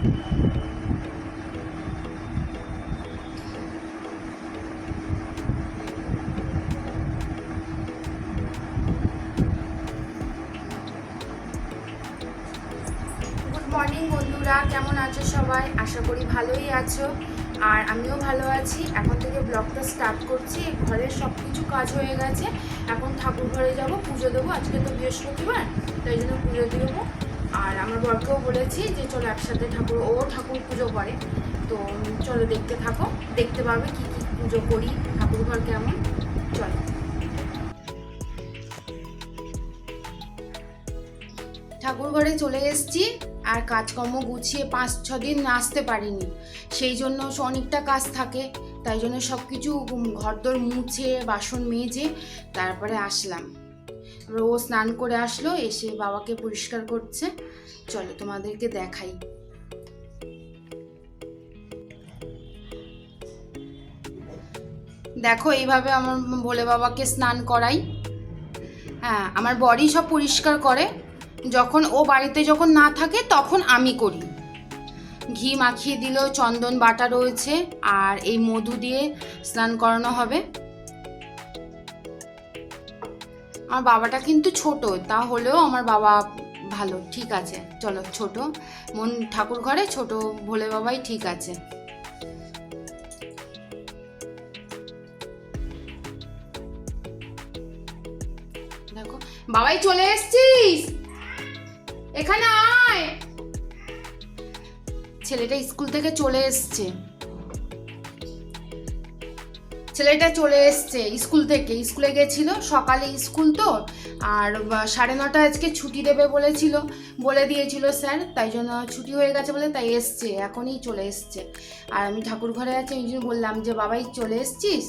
Morning বন্ধুরা। কেমন আছো সবাই? আশা করি ভালোই আছো। আর আমিও ভালো আছি। এখন থেকে ব্লগটা স্টার্ট করছি। ঘরের সব কিছু কাজ হয়ে গেছে। এখন ঠাকুর ঘরে যাব, পুজো দেবো। আজকে তো বৃহস্পতিবার। বরকেও বলেছি যে চলো একসাথে ঠাকুর, ও ঠাকুর পুজো করে। তো চলো দেখতে থাকো, দেখতে পাবে কি কি পুজো করি, ঠাকুর ঘর কেমন। চলো। ঠাকুর ঘরে চলে এসেছি, আর কাজকর্ম গুছিয়ে পাঁচ, ছ দিন আসতে পারিনি। সেই জন্য অনেকটা কাজ থাকে, তাই জন্য সব কিছু ঘরদোর মুছে, বাসন মেজে, তারপরে আসলাম। ও স্নান করে আসলো, এসে বাবাকে পরিষ্কার করছে। চলো তোমাদেরকে দেখাই। দেখো, এইভাবে আমার ভোলে বাবাকে স্নান করাই। হ্যাঁ আমার বডি সব পরিষ্কার করে। যখন ও বাড়িতে যখন না থাকে, তখন আমি করি। ঘি মাখিয়ে দিল, চন্দন বাটা রয়েছে, আর এই মধু দিয়ে স্নান করানো হবে। আমার বাবাটা কিন্তু ছোট তা হলেও আমার বাবা ভালো, ঠিক আছে। চলো, ছোট। মন, ঠাকুর ঘরে ছোট ভোলে বাবাই ঠিক আছে। দেখো, বাবাই চলে এসছিস? এখানে আয়। ছেলেটা স্কুল থেকে চলে এসছে। ছেলেটা চলে এসছে স্কুল থেকে। স্কুলে গেছিল, সকালে স্কুল তো, আর সাড়ে নটা আজকে ছুটি দেবে বলেছিল, বলে দিয়েছিল স্যার, তাই জন্য ছুটি হয়ে গেছে বলে তাই এসছে, এখনই চলে এসছে। আর আমি ঠাকুর ঘরে আছি ওই জন্য বললাম যে, বাবাই, চলে এসছিস?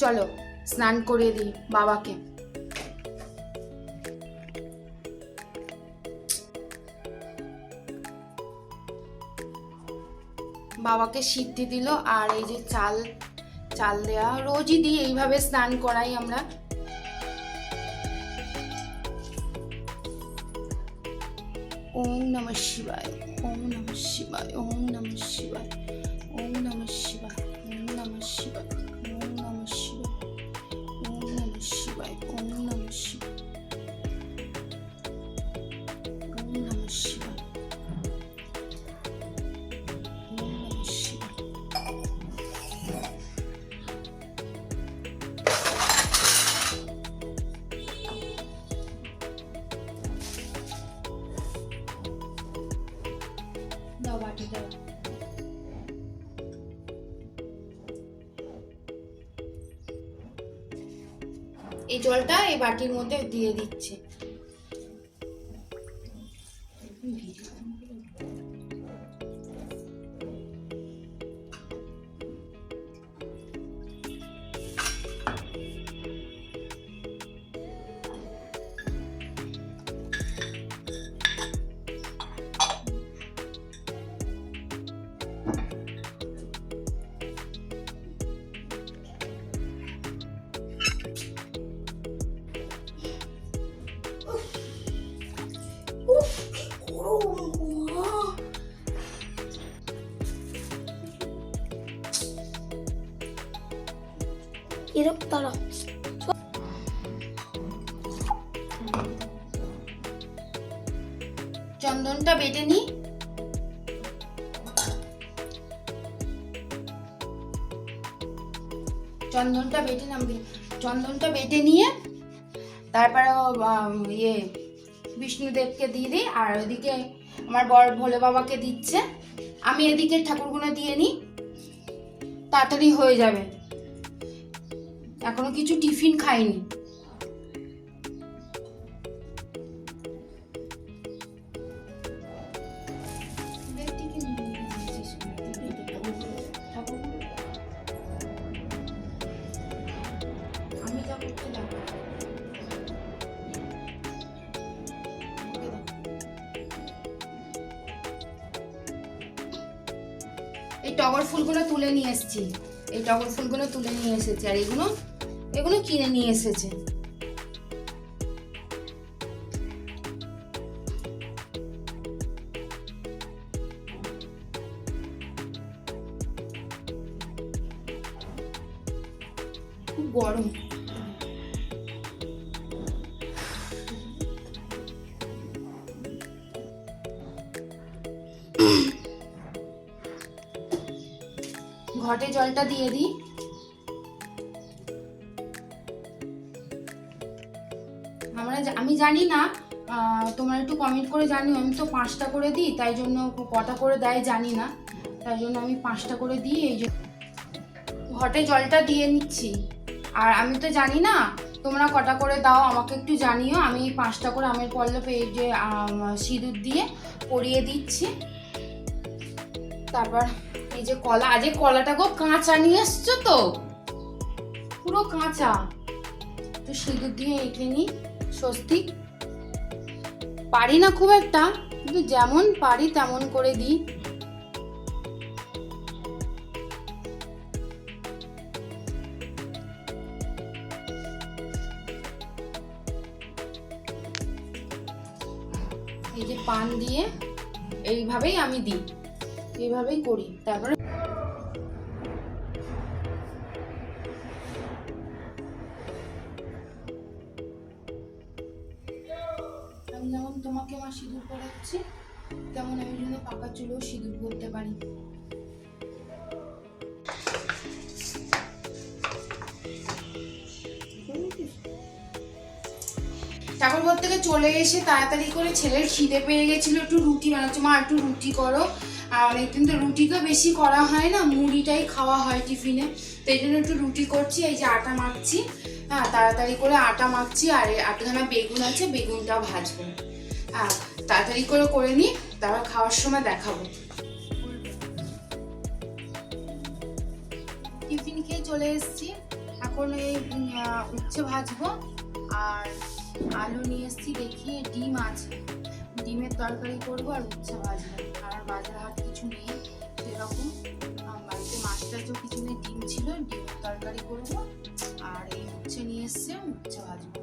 চলো, স্নান করে দিই বাবাকে। বাবাকে সিদ্ধি দিল, আর এই যে চাল চাল দেওয়া রোজই দিই, এইভাবে স্নান করাই আমরা। ওম নম শিবায়, ওম নম শিবায়, ওম নম শিবায়। এই জলটা এই বাটির মধ্যে দিয়ে দিচ্ছে। এরকম চন্দনটা বেটে নিই চন্দনটা বেটে নামবি চন্দনটা বেটে নিয়ে তারপরে ইয়ে বিষ্ণুদেবকে দিয়ে দিই, আর ওইদিকে আমার বর ভোলে বাবাকে দিচ্ছে। আমি এদিকে ঠাকুরগুলো দিয়ে নিই, তাড়াতাড়ি হয়ে যাবে। এখনও কিছু টিফিন খাইনি। এই টগর ফুলগুলো তুলে নিয়ে এসেছি। এই টগর ফুলগুলো তুলে নিয়ে এসেছি, আর এগুলো এগুলো কিনে নিয়ে এসেছে। খুব গরম। ঘটে জলটা দিয়ে দিই। আমরা আমি জানি না তোমরা একটু কমেন্ট করে জানিও, আমি তো পাঁচটা করে দিই, তাই জন্য কটা করে দেয় জানি না, তাই জন্য আমি পাঁচটা করে দিই, এই জন্য ঘটে জলটা দিয়ে নিচ্ছি, আর আমি তো জানি না, তোমরা কটা করে দাও, আমাকে একটু জানিও, আমি পাঁচটা করে আমের পল্লব এই যে সিঁদুর দিয়ে পরিয়ে দিচ্ছি, তারপর এই যে কলা, আজ কলাটা গো কাঁচা নিয়ে এসছো তো, পুরো কাঁচা, তো সিঁদুর দিয়ে এঁকে নিই স্বস্তিক পারি না খুব একটা, কিন্তু যেমন পারি তেমন করে দিই। এই যে পান দিয়ে এইভাবেই আমি দিই, এইভাবেই করি। তারপরে তাড়াতাড়ি করে ছেলের খিদে পেয়ে গেছিল। একটু রুটি বানাচ্ছে। মা, একটু রুটি করো। আর অনেকদিন তো রুটি তো বেশি করা হয় না, মুড়িটাই খাওয়া হয় টিফিনে। তো এই জন্য একটু রুটি করছি, এই যে আটা মাখছি। হ্যাঁ তাড়াতাড়ি করে আটা মাখছি, আর আটখানা বেগুন আছে, বেগুনটাও ভাজবো। হ্যাঁ তাড়াতাড়ি করে করে নিই, তারপর খাওয়ার সময় দেখাবো। টিফিন খেয়ে চলে এসেছি। এখন এই উচ্ছে ভাজবো, আর আলু নিয়ে এসেছি দেখি ডিম আছে। ডিমের তরকারি করব আর উচ্ছে ভাজবো। আর বাজার হাট কিছু নেই, সেরকম। বাড়িতে মাছ টাছও কিছু নেই, ডিম ছিল, ডিমের তরকারি করব। আর এই উচ্ছে নিয়ে এসছে উচ্ছে ভাজবো।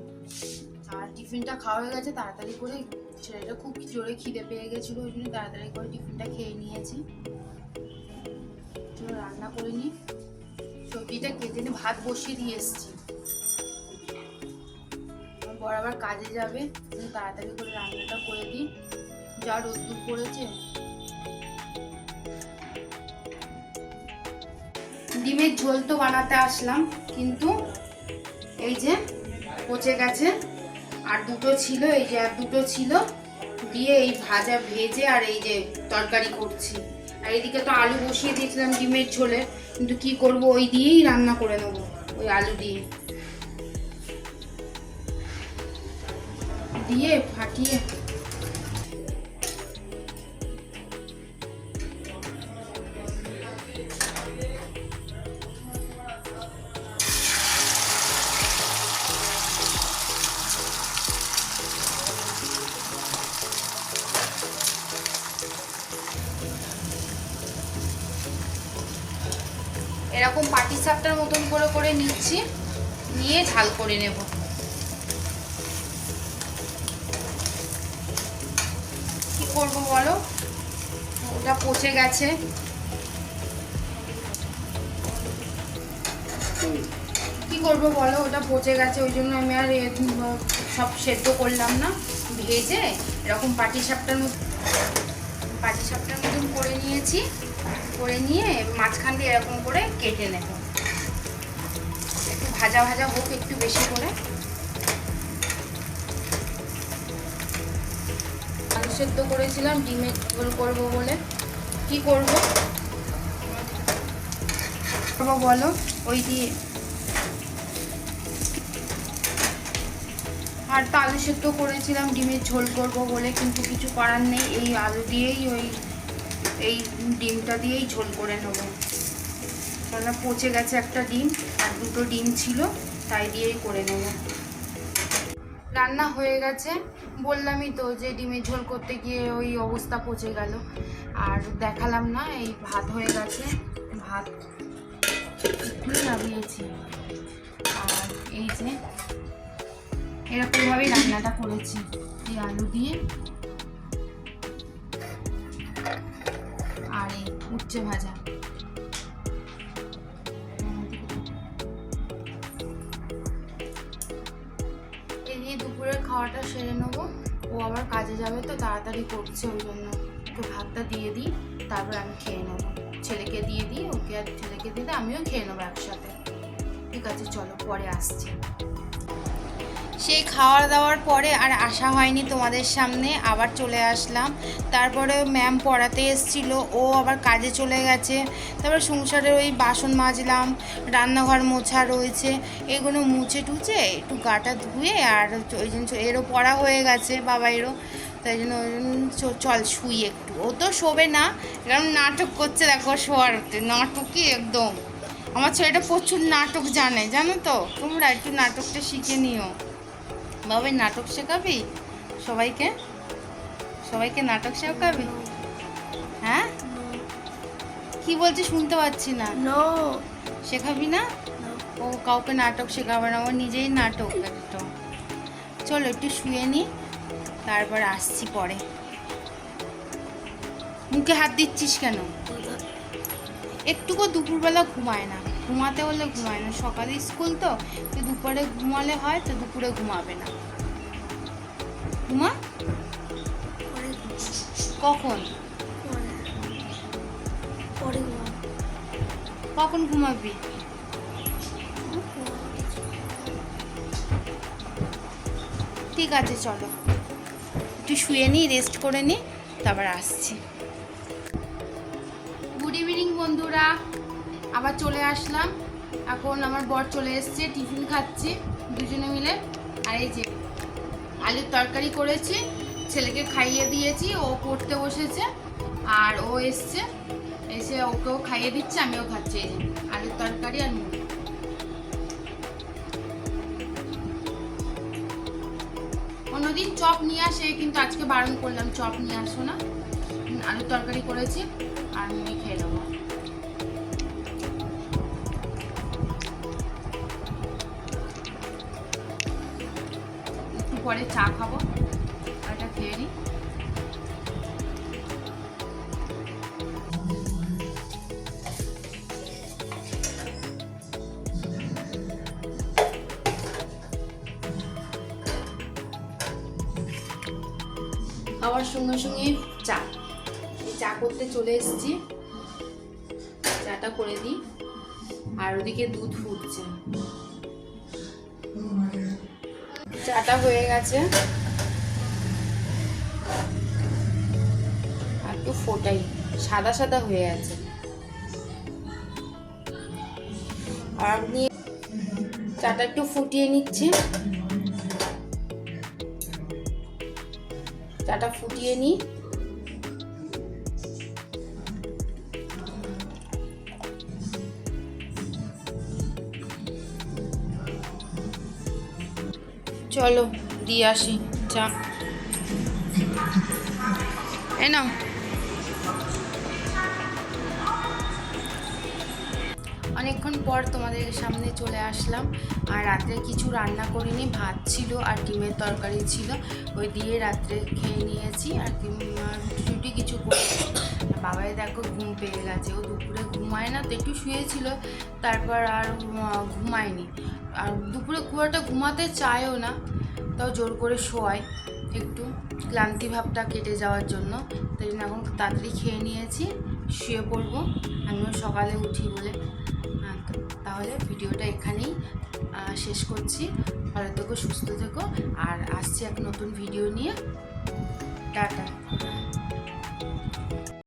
আর টিফিনটা খাওয়া হয়ে গেছে, তাড়াতাড়ি করে ছেলেটা খুব জোরে খিদে পেয়ে গেছিল, ওই জন্য তাড়াতাড়ি করে টিফিনটা খেয়ে নিয়েছি। রান্না করে নিই। সবজিটা কেটে নিয়ে ভাত বসিয়ে দিয়ে এসছি। বর আবার কাজে যাবে। তাড়াতাড়ি করে রান্নাটা করে দিই। যা রোদ্দুর পড়েছে। ডিমের ঝোল তো বানাতে আসলাম, কিন্তু এই যে পচে গেছে। আর দুটো ছিল, এই যে আর দুটো ছিল। দিয়ে এই ভাজা ভেজে আর এই যে তরকারি করছি। আর এদিকে তো আলু বসিয়ে দিয়েছিলাম ডিমের ঝোলে। কিন্তু কি করব, ওই দিয়েই রান্না করে নেব, ওই আলু দিয়ে। দিয়ে ফাটিয়ে। এরকম পাটি সাপটার মতন করে করে নিচ্ছি নিয়ে ঝাল করে নেব। করব বলো? ওটা পচে গেছে। কি করব বলো? ওটা পচে গেছে, ওই জন্য আমি আর সব সেদ্ধ করলাম না। ভেজে এরকম পাটি সাপটার মতো পাটি সাপটার মতন করে নিয়েছি। করে নিয়ে মাঝখান দিয়ে এরকম করে কেটে নেব। একটু ভাজা ভাজা হোক একটু বেশি করে। সেদ্ধ করেছিলাম ডিমের ঝোল করব বলে। কি করব? করব বলো ওই দিয়ে। আর তো আলু সেদ্ধ করেছিলাম ডিমের ঝোল করব বলে কিন্তু কিছু করার নেই। এই আলু দিয়েই ওই এই ডিমটা দিয়েই ঝোল করে নেব। কেননা পচে গেছে একটা ডিম আর দুটো ডিম ছিল তাই দিয়েই করে নেব। রান্না হয়ে গেছে। বললামই তো যে ডিমের ঝোল করতে গিয়ে ওই অবস্থা পচে গেল। আর দেখালাম না, এই ভাত হয়ে গেছে। ভাত নামিয়েছি। আর এই যে এরকমভাবেই রান্নাটা করেছি, এই আলু দিয়ে। আর এই উচ্ছে ভাজা। সেরে নেব। ও আবার কাজে যাবে তো তাড়াতাড়ি করছে, ওই জন্য একটু ভাতটা দিয়ে দিই, তারপর আমি খেয়ে নেব। ছেলেকে দিয়ে দিই, ওকে আর ছেলেকে দিই আমিও খেয়ে নেব একসাথে। ঠিক আছে, চলো, পরে আসছি। সেই খাওয়া দাওয়ার পরে আর আসা হয়নি তোমাদের সামনে, আবার চলে আসলাম। তারপরে ম্যাম পড়াতে এসেছিল, ও আবার কাজে চলে গেছে। তারপর সংসারের ওই বাসন মাজলাম, রান্নাঘর মোছা রয়েছে, এগুলো মুছে টুচে একটু গাটা ধুয়ে আর ওই জন্য এরও পড়া হয়ে গেছে বাবা এরও তাই জন্য ওই জন্য চল শুই একটু। ও তো শোবে না এরকম নাটক করছে দেখো শোয়ার নাটকই একদম। আমার ছেলেটা প্রচুর নাটক জানে, জানো তো? তোমরা একটু নাটকটা শিখে নিও। বাবাই নাটক শেখাবি? সবাইকে? সবাইকে নাটক শেখাবি? হ্যাঁ? কি বলছি শুনতে পাচ্ছি না। শেখাবি না? ও কাউকে নাটক শেখাবে না ও নিজেই নাটক একদম। চলো একটু শুয়ে নি তারপর আসছি পরে। মুখে হাত দিচ্ছিস কেন? একটুকু দুপুরবেলা ঘুমায় না। ঘুমাতে হলে ঘুমায় না। সকালে স্কুল তো তো দুপুরে ঘুমালে হয় তো দুপুরে ঘুমাবে না। ঘুমা? কখন। কখন ঘুমাবি? ঠিক আছে চলো। একটু শুয়ে নিই রেস্ট করে নিই তারপর আসছি। গুড ইভিনিং বন্ধুরা। আবার চলে আসলাম। এখন আমার বর চলে এসছে, টিফিন খাচ্ছি দুজনে মিলে। আর এই যে আলুর তরকারি করেছি, ছেলেকে খাইয়ে দিয়েছি, ও পড়তে বসেছে, আর ও এসছে। এসে ওকেও খাইয়ে দিচ্ছে, আমিও খাচ্ছি এই যে আলুর তরকারি আর অন্যদিন চপ নিয়ে আসে, কিন্তু আজকে বারণ করলাম, চপ নিয়ে আসো না। আলুর তরকারি করেছি আর মুড়ি পরে চা খাব। এটা খেয়ে নিই। খাওয়ার সঙ্গে সঙ্গে চা। চা করতে চলে এসেছি। চাটা করে দিই। আর ওদিকে দুধ ফুটছে। চাটা হয়ে গেছে। আর একটু ফোটাই, সাদা সাদা হয়ে আছে। আর নিয়ে চাটা একটু ফুটিয়ে নিচ্ছি। চাটা ফুটিয়ে নিই। চলো, দিয়ে আসি, চা। এ অনেকক্ষণ পর তোমাদের সামনে চলে আসলাম, আর রাত্রে কিছু রান্না করিনি, ভাত ছিল আর ডিমের তরকারি ছিল। ওই দিয়ে রাত্রে খেয়ে নিয়েছি, আর আর রুটি কিছু করে বাবাই দেখো ঘুম পেয়ে গেছে। ও দুপুরে ঘুমায় না, তো একটু শুয়েছিল, তারপর আর ঘুমায়নি। আর দুপুরে একটা ঘুমাতে চায়ও না, তাও জোর করে শোয়ায় একটু। ক্লান্তি ভাবটা কেটে যাওয়ার জন্য, তাই জন্য এখন তাড়াতাড়ি খেয়ে নিয়েছি, শুয়ে পড়ব। আমিও সকালে উঠি বলে। তাহলে ভিডিওটা এখানেই শেষ করছি। ভালো থেকো, সুস্থ থেকো, আর আসছি এক নতুন ভিডিও নিয়ে। টাটা।